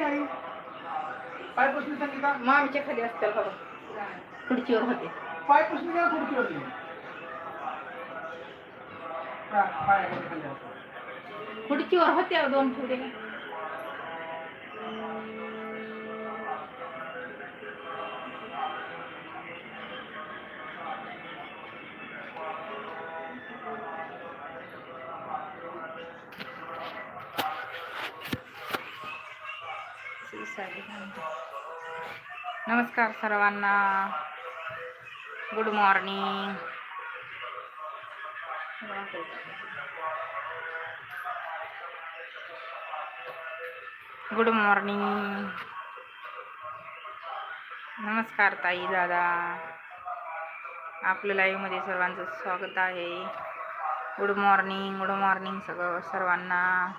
पाय पुसली संगीता मामीच्या खाली असतात बाबा. खुर्चीवर होते. पाय पुसली का हा, पाय खाली असतात. खुर्चीवर होत्या दोन नमस्कार सर्वांना. गुड मॉर्निंग गुड मॉर्निंग नमस्कार ताई दादा. आपल्या लाईव्हमध्ये सर्वांचं स्वागत आहे. गुड मॉर्निंग गुड मॉर्निंग सगळं सर्वांना.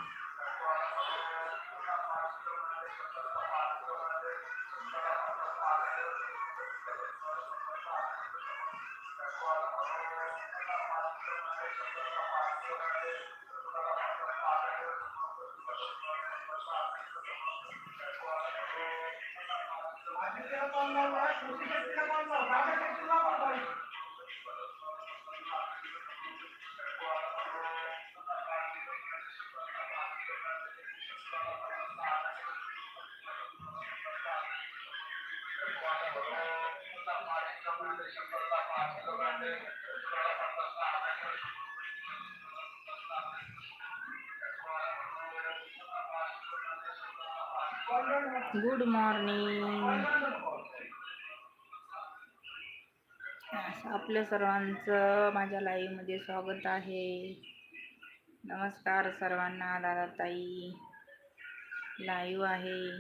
गुड मॉर्निंग आपल्या सर्वांचं माझ्या लाईव्हमध्ये स्वागत आहे. नमस्कार सर्वांना दादा ताई लाईव्ह आहे.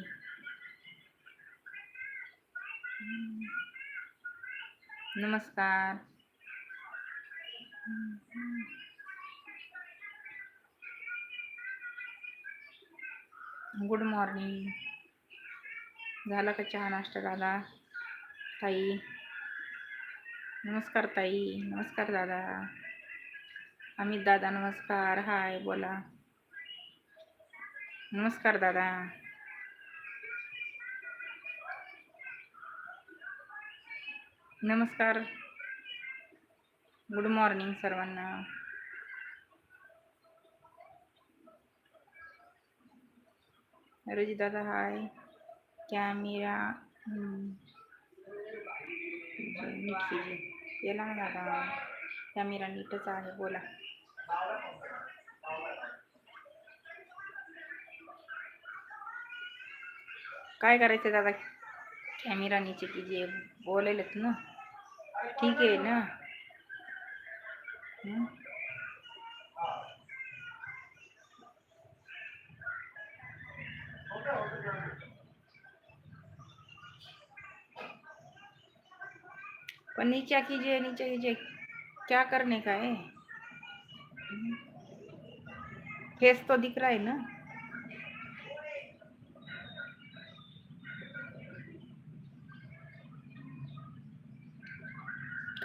नमस्कार. गुड मॉर्निंग झाला का चहा नाश्ता दादा? ताई. नमस्कार ताई. नमस्कार दादा. अमित दादा नमस्कार. हाय बोला. नमस्कार दादा. नमस्कार. गुड मॉर्निंग सर्वांना. रोजी दादा हाय कॅमेरा. नीट केला ना दादा कॅमेरा नीटच आहे बोला. काय करायचं दादा? कॅमेरा नीचे कीजिए बोलायलात ना. ठीक आहे ना? पर नीचे कीजिए नीचे कीजिए। क्या करने का है? फेस तो दिख रहा है ना?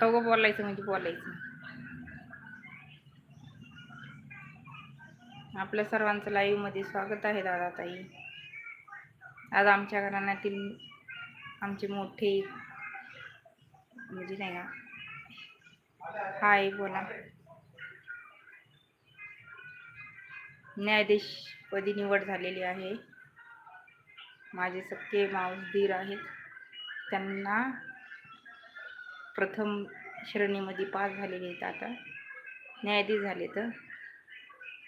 कवं बोलायचं म्हणजे बोलायचं आपल्या सर्वांचं लाईव्हमध्ये स्वागत आहे दादा ताई आज आमच्या घराण्यातील आमचे मोठे म्हणजे नाही का? हाय बोला. न्यायाधीशपदी निवड झालेली आहे. माझे सख्खे माऊस आहेत. त्यांना प्रथम श्रेणीमध्ये पास झालेले आहेत आता. न्यायाधीश झाले तर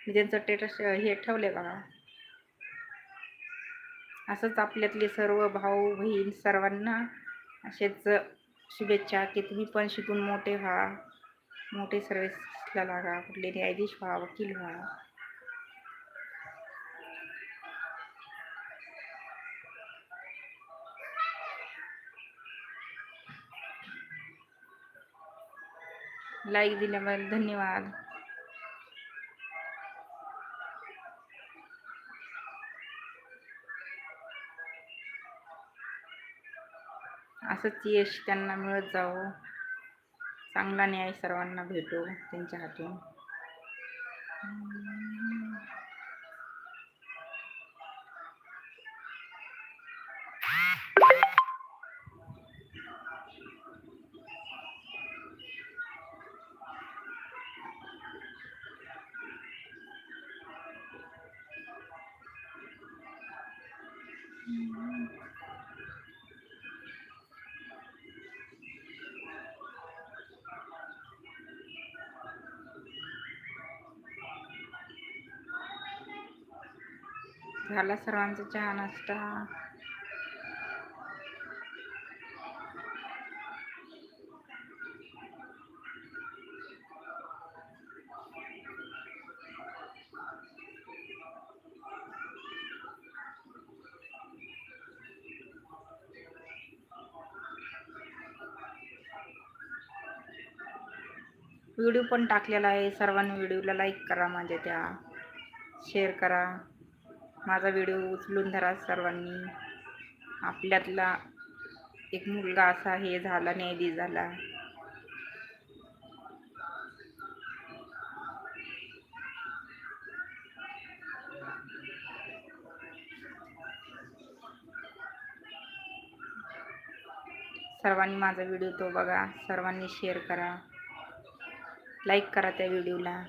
मी त्यांचं टेटस हे ठेवले बघा. असंच आपल्यातले सर्व भाऊ बहीण सर्वांना असेच शुभेच्छा की तुम्ही पण शिकून मोठे व्हा. मोठे सर्विसला लागा. कुठले न्यायाधीश व्हा वकील व्हा. लाईक दिल्याबद्दल धन्यवाद. असंच यश त्यांना मिळत जावं. चांगला न्याय सर्वांना भेटो त्यांच्या हातून. झाला सर्वांचा चहा नाश्ता. व्हिडिओ पण टाकलेला आहे. सर्वांनी व्हिडिओला लाईक करा माझ्या त्या. शेअर करा. माझा व्हिडिओ उचलून धरा सर्वांनी. आपल्यातला एक मुलगा असा हे झाला न्यायाधीश झाला. सर्वांनी माझा व्हिडिओ तो बघा सर्वांनी शेअर करा. लाईक करा त्या व्हिडिओला.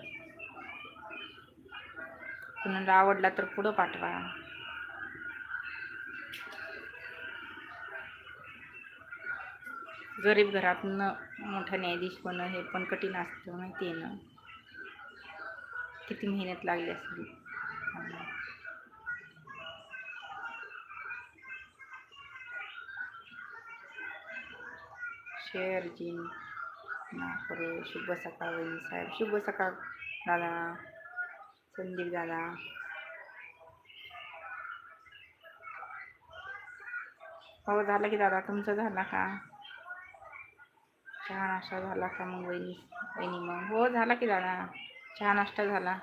कुणाला आवडला तर पुढं पाठवा. गरीब घरातनं मोठा न्यायाधीश होणं हे पण कठीण असतं माहिती आहे ना. किती मेहनत लागली असेल. शेअर जी करू शुभ सकाळ साहेब. शुभ सकाळ दादा. संदीप दादा हो झालं की दादा तुमचं झाला का? चहा नाश्ता झाला का मग वहिनी? वहिनी मग? हो झाला की दादा. चहा नाश्ता झाला.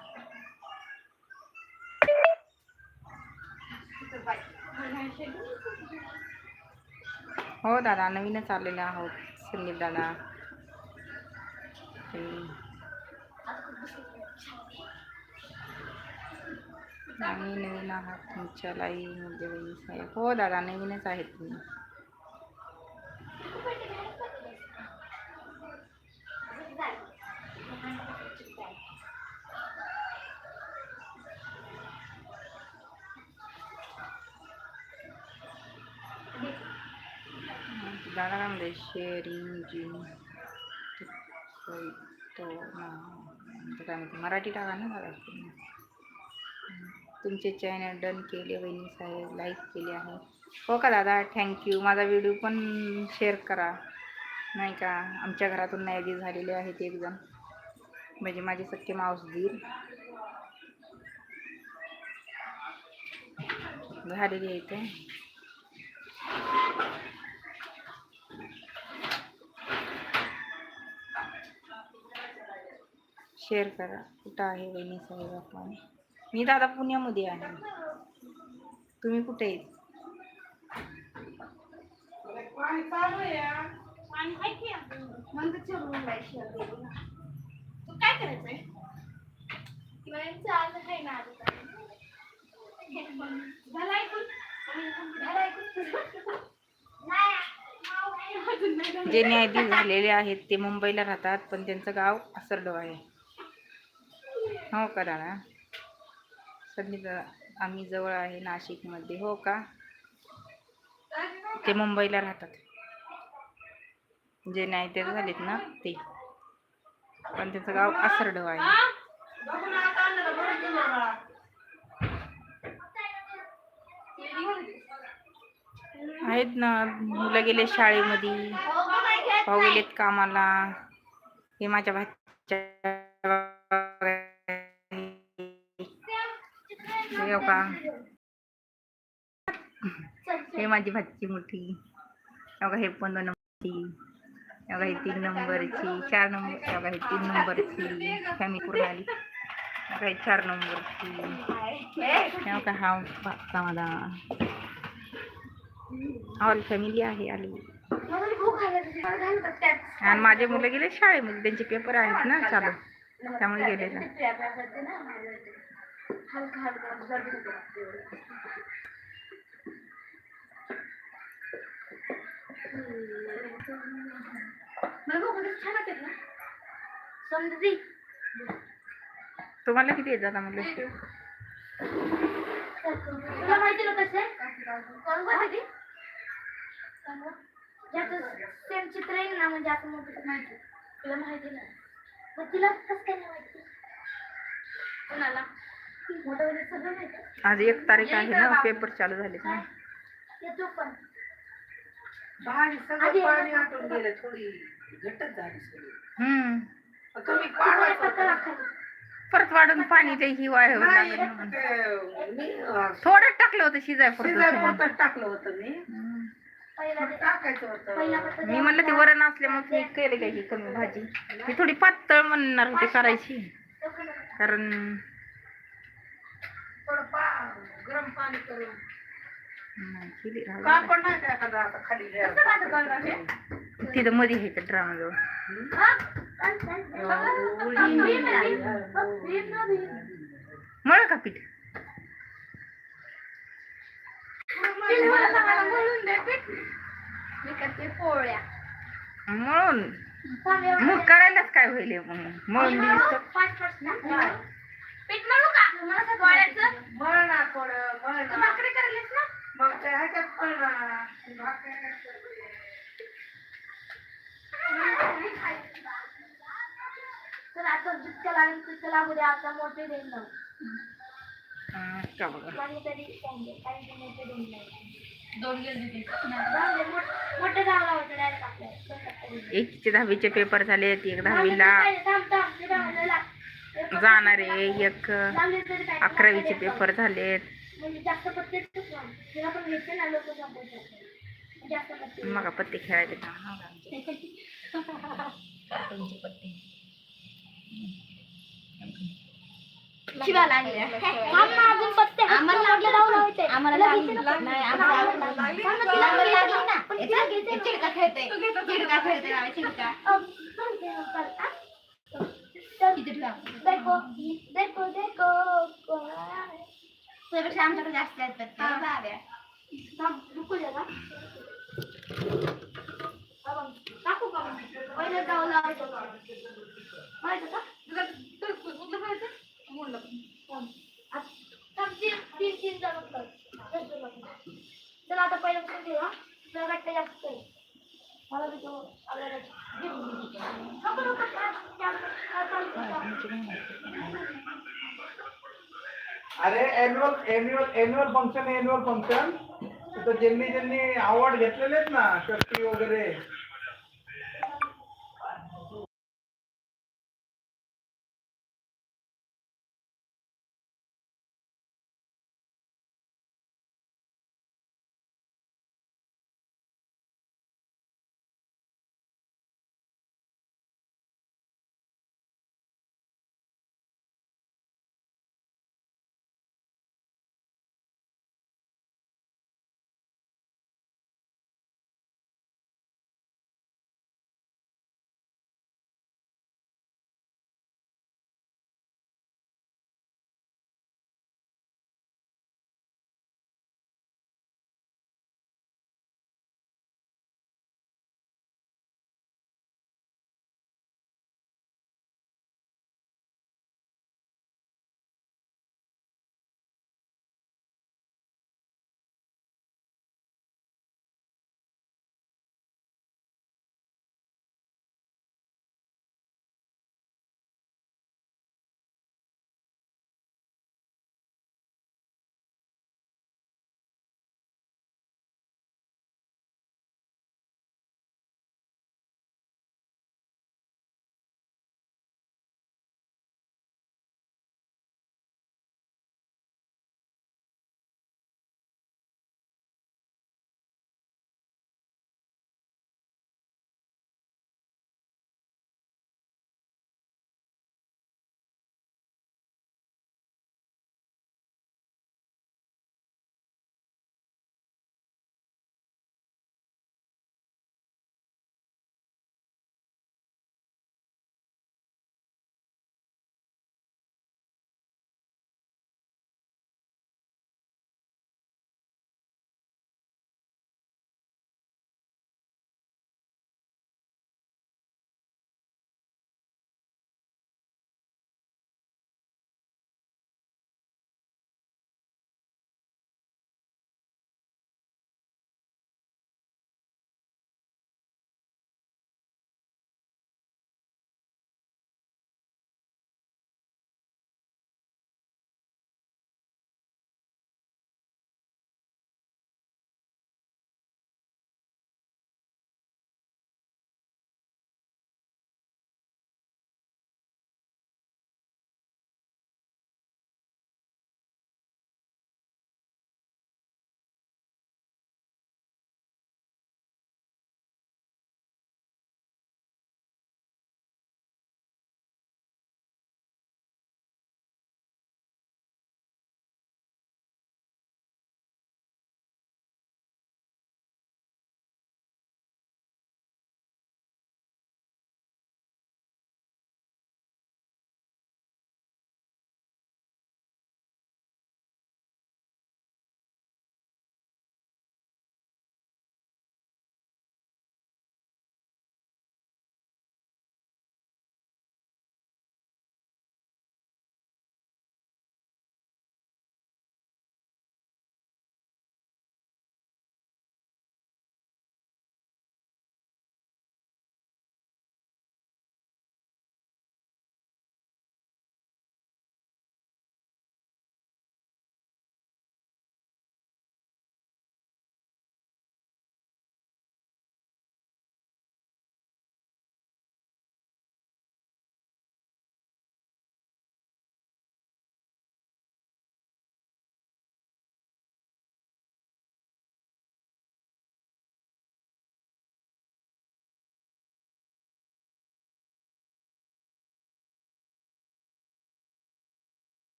हो दादा नवीनच आलेले आहोत संदीप दादा तुम्ही आम्ही नवीन आहात तुमच्या लाईव्हमध्ये वहिनी साहेब हो दादा नवीनच आहेत तुम्ही। दादा काय म्हणते शेअरिंग जी तो ना काय म्हणते मराठी टाका ना दादा? तुम्ही. तुमचे चॅनल डन केले वहिनी साहेब लाईक केले आहे. हो का दादा? थँक्यू माझा व्हिडिओ पण शेअर करा. नाही का? आमच्या घरातून नायदी झालेले आहेत एक जण म्हणजे माझे सख्खे मावसदीर झालेली आहे ते म्हणजे शेअर करा. कुठं आहे वहिनी साहेब आपण? मी दादा पुण्यामध्ये आहे. तुम्ही कुठे काय जे न्यायाधीश झालेले आहेत ते मुंबईला राहतात पण त्यांचं गाव असरडो आहे. हो का दादा? संदीप आम्ही जवळ आहे नाशिकमध्ये हो का? ते मुंबईला राहतात. जे नाही ते झालेत ना ते. पण त्याचं गाव आसरड आहे. आहेत ना मुलं गेले शाळेमध्ये. भाऊ गेलेत कामाला. हे माझ्या भाच्या हे का? हे माझी भाची मोठी. हे बघा हे पण दोन नंबरची. हे बघा हे तीन नंबरची चार नंबर हे बघा हे तीन नंबरची. फॅमिली पूर्ण आली. हे बघा हे चार नंबरची. बघा हा भाचा माझा. ऑल फॅमिली आहे आली. आणि माझे मुलं गेले शाळेमध्ये. त्यांचे पेपर आहेत ना चालू. त्यामुळे गेले ना हलका हलका छान वाटते ना तुम्हाला किती येतात मुलं? तुला माहिती ना कसं आहे? सेम चित्र येईल ना? म्हणजे आपण माहिती तुला माहिती नाही मग तिला कसं काय नाही माहिती? कोणाला? आज एक तारीख आहे ना पेपर चालू झाले ना तुम्ही परत वाढून पाणी ते हिवाळ थोडं टाकलं होतं शिजाय टाकलं होतं मी. मी म्हणलं ते वरण असल्यामुळे मी केले काय ही कमी भाजी? मी थोडी पातळ म्हणणार होती करायची. कारण थोडं पा गरम पाणी करून. नाही, केली राहू दे. कापड नाही का एखादा आता खाली तिथं मध्ये आहे ड्रामा जवळ मळ का पीठ? मी करते पोळ्या. मळून? मग करायलाच काय होईल मग? मळून दिलीस तर पाच पाच पीठ मळू का? मला पोळ्याचं मळ ना थोडं मळ तू ना. भाकरी करलीस ना? मग ते आहे का? मळ ना. भाकरी तर आता जितकं लागेल तितकं लागू द्या आता मोठे देईन ना हा, का बघा काहीतरी सांगे काही ते मोठे देईन नाही दोन गेले मोठे जावं लावायचं डायरेक्ट आपल्याला. एकचे दहावीचे पेपर झाले एक दहावीला. जाणार आहे. एक अकरावीचे पेपर झालेत. म्हणजे मग पत्ते खेळायचे शिवा अजून पत्ते आम्हाला लागले चिडका खेळते चिडका खेळते चिडका. देखो देखो देखो त्यापेक्षा आमच्याकडे जास्त आहेत पत्ते रुकू दे ना टाकू का पहिले जाऊ अरे annual annual annual function annual function तर ज्यांनी ज्यांनी अवॉर्ड घेतलेले आहेत ना शक्ती वगैरे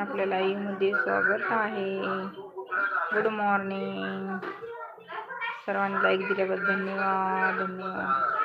आपल्या लाईव्हमध्ये स्वागत आहे. गुड मॉर्निंग सर्वांनी लाईक दिल्याबद्दल धन्यवाद. धन्यवाद.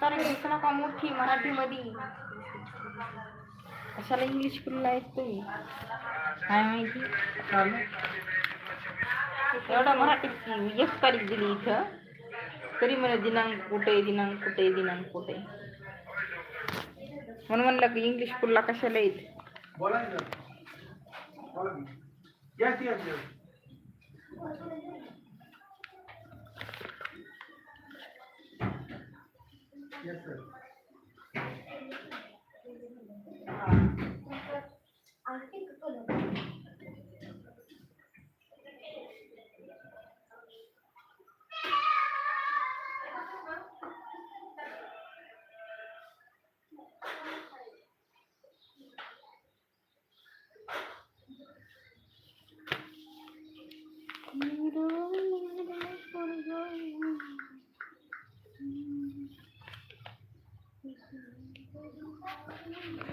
तारीख दिसना का मोठी मराठीमध्ये कशाला इंग्लिश बोलला येत तुम्ही काय माहिती चालू. एवढा मराठीत एक तारीख दिली इथं तरी मला दिनांक कुठे दिनांक कुठे दिनांक कुठे म्हणून म्हणलं की इंग्लिश स्कूलला कशाला येत Yes, Thank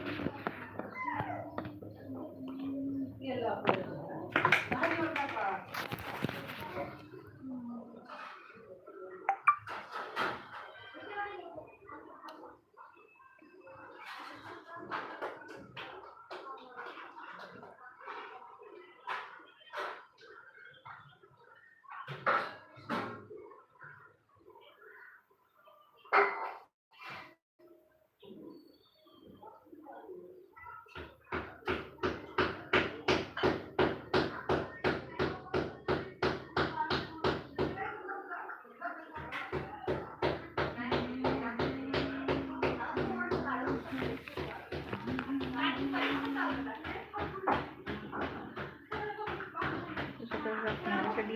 you.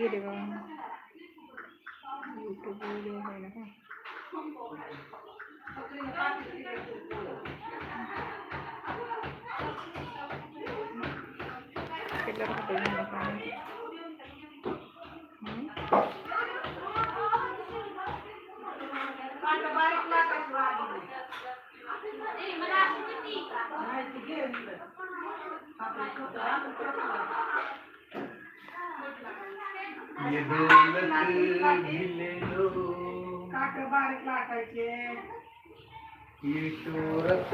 Yes, sir. कधी गेले बा यूट्यूब व्हिडिओ आहे ना का टेलर कुठे झालं काय हम्म? ये भिले लो काट बारीक लाटायचे. ये शोरत